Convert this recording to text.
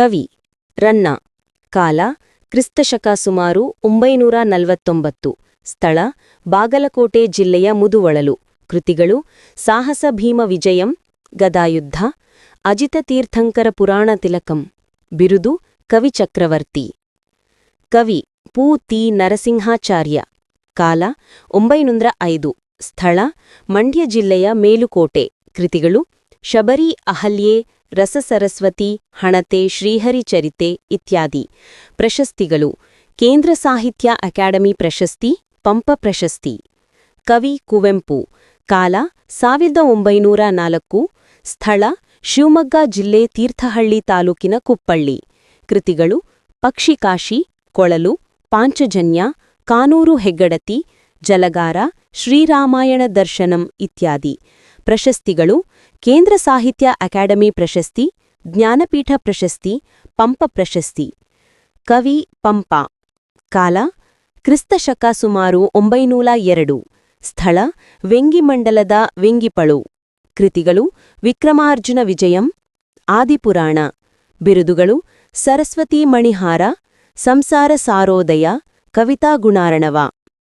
ಕವಿ, ರನ್ನ, ಕಾಲ, ಕ್ರಿಸ್ತಶಕ ಸುಮಾರು ಒಂಬೈನೂರ ನಲವತ್ತೊಂಬತ್ತು, ಸ್ಥಳ, ಬಾಗಲಕೋಟೆ ಜಿಲ್ಲೆಯ ಮುದುವಳಲು, ಕೃತಿಗಳು, ಸಾಹಸ ಭೀಮ ವಿಜಯಂ, ಗದಾಯುದ್ಧ, ಅಜಿತ ತೀರ್ಥಂಕರ ಪುರಾಣ ತಿಲಕಂ, ಬಿರುದು, ಕವಿ ಚಕ್ರವರ್ತಿ. ಕವಿ, ಪೂ ತಿ ನರಸಿಂಹಾಚಾರ್ಯ, ಕಾಲ, ಒಂಬೈನೂರ ಐದು, ಸ್ಥಳ, ಮಂಡ್ಯ ಜಿಲ್ಲೆಯ ಮೇಲುಕೋಟೆ, ಕೃತಿಗಳು ಶಬರಿ ಅಹಲ್ಯೆ ರಸಸರಸ್ವತಿ ಹಣತೆ, ಶ್ರೀಹರಿ ಚರಿತೆ ಇತ್ಯಾದಿ ಪ್ರಶಸ್ತಿಗಳು. ಕೇಂದ್ರ ಸಾಹಿತ್ಯ ಅಕಾಡೆಮಿ ಪ್ರಶಸ್ತಿ, ಪಂಪ ಪ್ರಶಸ್ತಿ. ಕವಿ ಕುವೆಂಪು. ಕಾಲ, ಸಾವಿರದ ಒಂಬೈನೂರ ನಾಲ್ಕು. ಸ್ಥಳ, ಶಿವಮೊಗ್ಗ ಜಿಲ್ಲೆ ತೀರ್ಥಹಳ್ಳಿ ತಾಲೂಕಿನ ಕುಪ್ಪಳ್ಳಿ. ಕೃತಿಗಳು, ಪಕ್ಷಿಕಾಶಿ, ಕೊಳಲು, ಪಾಂಚಜನ್ಯ, ಕಾನೂರು ಹೆಗ್ಗಡತಿ, ಜಲಗಾರ, ಶ್ರೀರಾಮಾಯಣ ದರ್ಶನಂ ಇತ್ಯಾದಿ. ಪ್ರಶಸ್ತಿಗಳು ಕೇಂದ್ರ ಸಾಹಿತ್ಯ ಅಕಾಡೆಮಿ ಪ್ರಶಸ್ತಿ, ಜ್ಞಾನಪೀಠ ಪ್ರಶಸ್ತಿ, ಪಂಪ ಪ್ರಶಸ್ತಿ. ಕವಿ ಪಂಪ. ಕಾಲ, ಕ್ರಿಸ್ತಶಕ ಸುಮಾರು ಒಂಬೈನೂರ ಎರಡು. ಸ್ಥಳ ವೆಂಗಿಮಂಡಲದ ವೆಂಗಿಪಳು. ಕೃತಿಗಳು ವಿಕ್ರಮಾರ್ಜುನ ವಿಜಯಂ, ಆದಿಪುರಾಣ. ಬಿರುದುಗಳು ಸರಸ್ವತಿ ಮಣಿಹಾರ, ಸಂಸಾರ ಸಾರೋದಯ, ಕವಿತಾ ಗುಣಾರ್ಣವ.